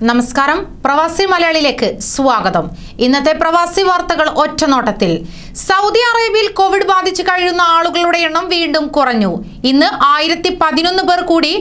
നമസ്കാരം. പ്രവാസി മലയാളിയിലേക്ക് സ്വാഗതം. ഇന്നത്തെ പ്രവാസി വാർത്തകൾ ഒറ്റനോട്ടത്തിൽ. സൗദി അറേബ്യയിൽ കോവിഡ് ബാധിച്ച് കഴിയുന്ന ആളുകളുടെ എണ്ണം വീണ്ടും കുറഞ്ഞു. ഇന്ന് ആയിരത്തി പതിനൊന്ന് പേർ കൂടി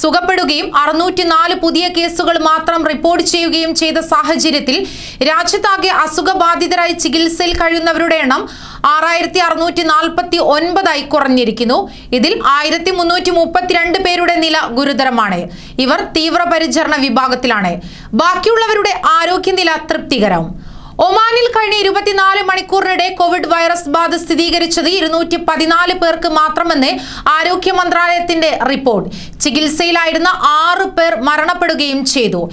സുഖപ്പെടുകയും അറുന്നൂറ്റി നാല് പുതിയ കേസുകൾ മാത്രം റിപ്പോർട്ട് ചെയ്യുകയും ചെയ്ത സാഹചര്യത്തിൽ രാജ്യത്താകെ അസുഖബാധിതരായി ചികിത്സയിൽ കഴിയുന്നവരുടെ എണ്ണം ആറായിരത്തി അറുന്നൂറ്റി നാൽപ്പത്തി ഒൻപതായി കുറഞ്ഞിരിക്കുന്നു. ഇതിൽ ആയിരത്തി മുന്നൂറ്റി മുപ്പത്തിരണ്ട് പേരുടെ നില ഗുരുതരമാണ്. ഇവർ തീവ്രപരിചരണ വിഭാഗത്തിലാണ്. ബാക്കിയുള്ളവരുടെ ആരോഗ്യനില തൃപ്തികരം. ഒമാനിൽ കഴിഞ്ഞ ഇരുപത്തിനാല് മണിക്കൂറിനിടെ കോവിഡ് വൈറസ് ബാധ സ്ഥിരീകരിച്ചത് ഇരുന്നൂറ്റി പതിനാല് പേർക്ക് മാത്രമെന്ന് ആരോഗ്യ മന്ത്രാലയത്തിന്റെ റിപ്പോർട്ട്. ചികിത്സയിലായിരുന്ന ആറ് പേർ മരണപ്പെടുകയും ചെയ്തു.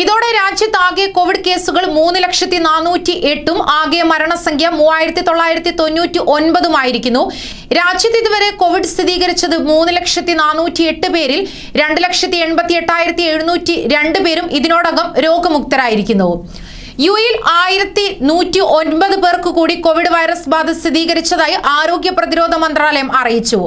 ഇതോടെ രാജ്യത്താകെ കോവിഡ് കേസുകൾ മൂന്ന് ലക്ഷത്തി നാനൂറ്റി എട്ടും ആകെ മരണസംഖ്യ മൂവായിരത്തി തൊള്ളായിരത്തി തൊണ്ണൂറ്റി ഒൻപതുമായിരിക്കുന്നു രാജ്യത്ത് ഇതുവരെ കോവിഡ് സ്ഥിരീകരിച്ചത് മൂന്ന് ലക്ഷത്തി നാനൂറ്റി എട്ട് പേരിൽ രണ്ട് ലക്ഷത്തി എൺപത്തി എട്ടായിരത്തി എഴുന്നൂറ്റി രണ്ട് പേരും ഇതിനോടകം രോഗമുക്തരായിരിക്കുന്നു. യു എയിൽ ആയിരത്തി നൂറ്റി ഒൻപത് പേർക്ക് കൂടി കോവിഡ് വൈറസ് ബാധ സ്ഥിരീകരിച്ചതായി ആരോഗ്യ പ്രതിരോധ മന്ത്രാലയം അറിയിച്ചു.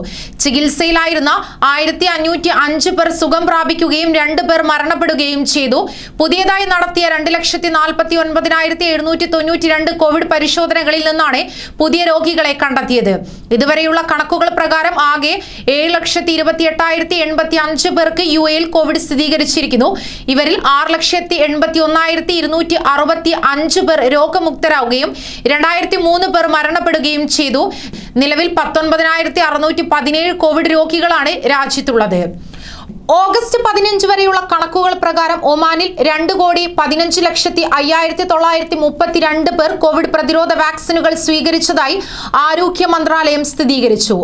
ചികിത്സയിലായിരുന്ന ആയിരത്തി അഞ്ഞൂറ്റി അഞ്ച് പേർ സുഖം പ്രാപിക്കുകയും രണ്ട് പേർ മരണപ്പെടുകയും ചെയ്തു. പുതിയതായി നടത്തിയ രണ്ട് ലക്ഷത്തി നാൽപ്പത്തി ഒൻപതിനായിരത്തി എഴുന്നൂറ്റി തൊണ്ണൂറ്റി രണ്ട് കോവിഡ് പരിശോധനകളിൽ നിന്നാണ് പുതിയ രോഗികളെ കണ്ടെത്തിയത്. ഇതുവരെയുള്ള കണക്കുകൾ പ്രകാരം ആകെ ഏഴ് ലക്ഷത്തി ഇരുപത്തി എട്ടായിരത്തി എൺപത്തി അഞ്ച് പേർക്ക് യു എയിൽ കോവിഡ് സ്ഥിരീകരിച്ചിരിക്കുന്നു. ഇവരിൽ ആറ് ലക്ഷത്തി എൺപത്തി ഒന്നായിരത്തി ഇരുന്നൂറ്റി അറുപത്തി അഞ്ച് പേർ രോഗമുക്തരാവുകയും രണ്ടായിരത്തി മൂന്ന് പേർ മരണപ്പെടുകയും ചെയ്തു. നിലവിൽ പത്തൊൻപതിനായിരത്തി അറുന്നൂറ്റി പതിനേഴ് കോവിഡ് രോഗികളാണ് രാജ്യത്തുള്ളത്. ഓഗസ്റ്റ് പതിനഞ്ച് വരെയുള്ള കണക്കുകൾ പ്രകാരം ഒമാനിൽ രണ്ട് കോടി പതിനഞ്ച് ലക്ഷത്തി അയ്യായിരത്തി തൊള്ളായിരത്തി മുപ്പത്തിരണ്ട് പേർ കോവിഡ് പ്രതിരോധ വാക്സിനുകൾ സ്വീകരിച്ചതായി ആരോഗ്യ മന്ത്രാലയം സ്ഥിരീകരിച്ചു.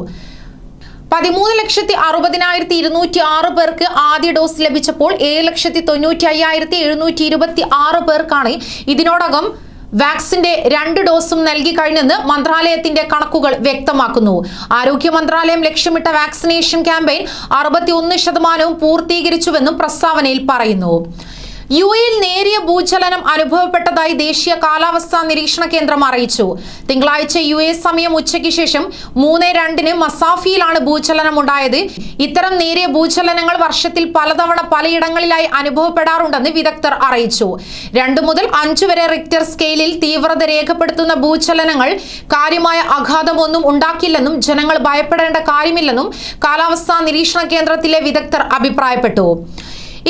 പതിമൂന്ന് ലക്ഷത്തി അറുപതിനായിരത്തി ഇരുന്നൂറ്റി ആറ് പേർക്ക് ആദ്യ ഡോസ് ലഭിച്ചപ്പോൾ ഏഴ് ലക്ഷത്തി തൊണ്ണൂറ്റി അയ്യായിരത്തി എഴുന്നൂറ്റി ഇരുപത്തി ആറ് പേർക്കാണ് ഇതിനോടകം വാക്സിന്റെ രണ്ട് ഡോസും നൽകി കഴിഞ്ഞെന്ന് മന്ത്രാലയത്തിന്റെ കണക്കുകൾ വ്യക്തമാക്കുന്നു. ആരോഗ്യ മന്ത്രാലയം ലക്ഷ്യമിട്ട വാക്സിനേഷൻ ക്യാമ്പയിൻ അറുപത്തി ഒന്ന് ശതമാനവും പൂർത്തീകരിച്ചുവെന്നും പ്രസ്താവനയിൽ പറയുന്നു. യു എയിൽ നേരിയ ഭൂചലനം അനുഭവപ്പെട്ടതായി ദേശീയ കാലാവസ്ഥാ നിരീക്ഷണ കേന്ദ്രം അറിയിച്ചു. തിങ്കളാഴ്ച യു എ സമയം ഉച്ചയ്ക്ക് ശേഷം മൂന്ന് രണ്ടിന് മസാഫിയിലാണ് ഭൂചലനം ഉണ്ടായത്. ഇത്തരം നേരിയ ഭൂചലനങ്ങൾ വർഷത്തിൽ പലതവണ പലയിടങ്ങളിലായി അനുഭവപ്പെടാറുണ്ടെന്ന് വിദഗ്ധർ അറിയിച്ചു. രണ്ട് മുതൽ അഞ്ചു വരെ റിക്ടർ സ്കെയിലിൽ തീവ്രത രേഖപ്പെടുത്തുന്ന ഭൂചലനങ്ങൾ കാര്യമായ ആഘാതമൊന്നും ഉണ്ടാക്കില്ലെന്നും ജനങ്ങൾ ഭയപ്പെടേണ്ട കാര്യമില്ലെന്നും കാലാവസ്ഥാ നിരീക്ഷണ കേന്ദ്രത്തിലെ വിദഗ്ധർ അഭിപ്രായപ്പെട്ടു.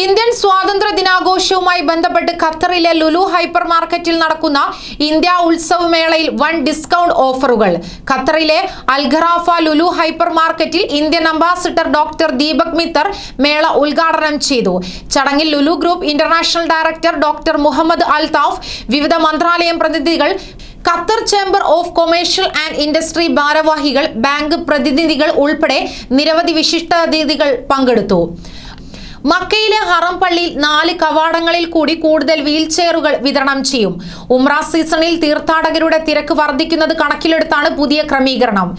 ഇന്ത്യൻ സ്വാതന്ത്ര്യ ദിനാഘോഷവുമായി ബന്ധപ്പെട്ട് ഖത്തറിലെ ലുലു ഹൈപ്പർ മാർക്കറ്റിൽ നടക്കുന്ന ഇന്ത്യ ഉത്സവ മേളയിൽ വൺ ഡിസ്കൗണ്ട് ഓഫറുകൾ. ഖത്തറിലെ അൽഖറാഫ ലുലു ഹൈപ്പർ മാർക്കറ്റിൽ Indian ambassador doctor Deepak Mittal മേള ഉദ്ഘാടനം ചെയ്തു. ചടങ്ങിൽ Lulu group international director doctor Muhammad Althaf വിവിധ മന്ത്രാലയം പ്രതിനിധികൾ Qatar chamber of commercial and industry ഭാരവാഹികൾ ബാങ്ക് പ്രതിനിധികൾ ഉൾപ്പെടെ നിരവധി വിശിഷ്ടാതിഥികൾ പങ്കെടുത്തു. മക്കയിലെ ഹറം പള്ളിയിൽ നാല് കവാടങ്ങളിൽ കൂടി കൂടുതൽ വീൽ ചെയറുകൾ വിതരണം ചെയ്യും. ഉംറ സീസണിൽ തീർത്ഥാടകരുടെ തിരക്ക് വർദ്ധിക്കുന്നത് കണക്കിലെടുത്താണ് പുതിയ ക്രമീകരണം.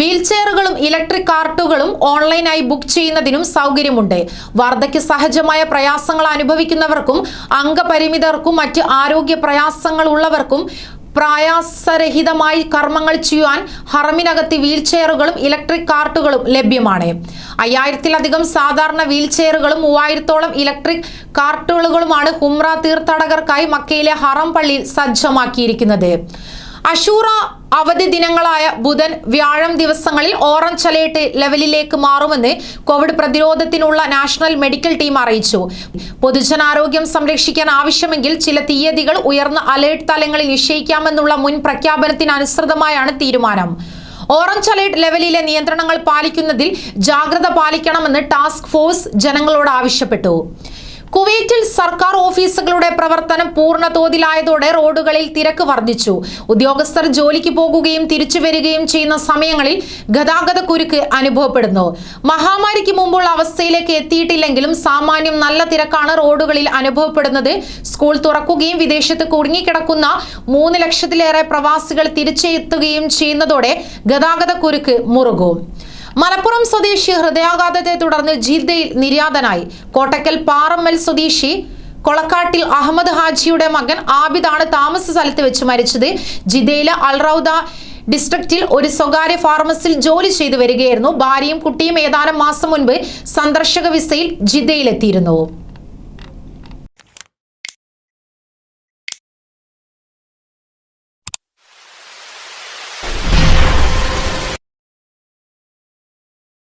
വീൽ ചെയറുകളും ഇലക്ട്രിക് കാർട്ടുകളും ഓൺലൈനായി ബുക്ക് ചെയ്യുന്നതിനും സൗകര്യമുണ്ട്. വാർദ്ധക്യ സഹജമായ പ്രയാസങ്ങൾ അനുഭവിക്കുന്നവർക്കും അംഗപരിമിതർക്കും മറ്റ് ആരോഗ്യ പ്രയാസങ്ങൾ ഉള്ളവർക്കും പ്രായാസരഹിതമായി കർമ്മങ്ങൾ ചെയ്യുവാൻ ഹറമിനകത്ത് വീൽ ചെയറുകളും ഇലക്ട്രിക് കാർട്ടുകളും ലഭ്യമാണ്. അയ്യായിരത്തിലധികം സാധാരണ വീൽ ചെയറുകളും മൂവായിരത്തോളം ഇലക്ട്രിക് കാർട്ടുകളുമാണ് ഹുംറ തീർത്ഥാടകർക്കായി മക്കയിലെ ഹറം പള്ളിയിൽ സജ്ജമാക്കിയിരിക്കുന്നത്. അഷൂറ അവധി ദിനങ്ങളായ ബുധൻ വ്യാഴം ദിവസങ്ങളിൽ ഓറഞ്ച് അലേർട്ട് ലെവലിലേക്ക് മാറുമെന്ന് കോവിഡ് പ്രതിരോധത്തിനുള്ള നാഷണൽ മെഡിക്കൽ ടീം അറിയിച്ചു. പൊതുജനാരോഗ്യം സംരക്ഷിക്കാൻ ആവശ്യമെങ്കിൽ ചില തീയതികൾ ഉയർന്ന അലേർട്ട് തലങ്ങളിൽ നിശ്ചയിക്കാമെന്നുള്ള മുൻ പ്രഖ്യാപനത്തിനനുസൃതമായാണ് തീരുമാനം. ഓറഞ്ച് അലേർട്ട് ലെവലിലെ നിയന്ത്രണങ്ങൾ പാലിക്കുന്നതിൽ ജാഗ്രത പാലിക്കണമെന്ന് ടാസ്ക് ഫോഴ്സ് ജനങ്ങളോട് ആവശ്യപ്പെട്ടു. കുവൈറ്റിൽ സർക്കാർ ഓഫീസുകളുടെ പ്രവർത്തനം പൂർണ തോതിലായതോടെ റോഡുകളിൽ തിരക്ക് വർദ്ധിച്ചു. ഉദ്യോഗസ്ഥർ ജോലിക്ക് പോകുകയും തിരിച്ചു വരികയും ചെയ്യുന്ന സമയങ്ങളിൽ ഗതാഗത കുരുക്ക് അനുഭവപ്പെടുന്നു. മഹാമാരിക്ക് മുമ്പുള്ള അവസ്ഥയിലേക്ക് എത്തിയിട്ടില്ലെങ്കിലും സാമാന്യം നല്ല തിരക്കാണ് റോഡുകളിൽ അനുഭവപ്പെടുന്നത്. സ്കൂൾ തുറക്കുകയും വിദേശത്ത് കുടുങ്ങിക്കിടക്കുന്ന മൂന്ന് ലക്ഷത്തിലേറെ പ്രവാസികൾ തിരിച്ചെത്തുകയും ചെയ്യുന്നതോടെ ഗതാഗത കുരുക്ക് മുറുകും. മലപ്പുറം സ്വദേശി ഹൃദയാഘാതത്തെ തുടർന്ന് ജിദ്ദയിൽ നിര്യാതനായി. കോട്ടക്കൽ പാറമ്മൽ സ്വദേശി കൊളക്കാട്ടിൽ അഹമ്മദ് ഹാജിയുടെ മകൻ ആബിദാണ് താമസ സ്ഥലത്ത് വെച്ച് മരിച്ചത്. ജിദ്ദയിലെ അൽറൌദ ഡിസ്ട്രിക്റ്റിൽ ഒരു സ്വകാര്യ ഫാർമസിയിൽ ജോലി ചെയ്തു വരികയായിരുന്നു. ഭാര്യയും കുട്ടിയും ഏതാനും മാസം മുൻപ് സന്ദർശക വിസയിൽ ജിദ്ദയിലെത്തിയിരുന്നു.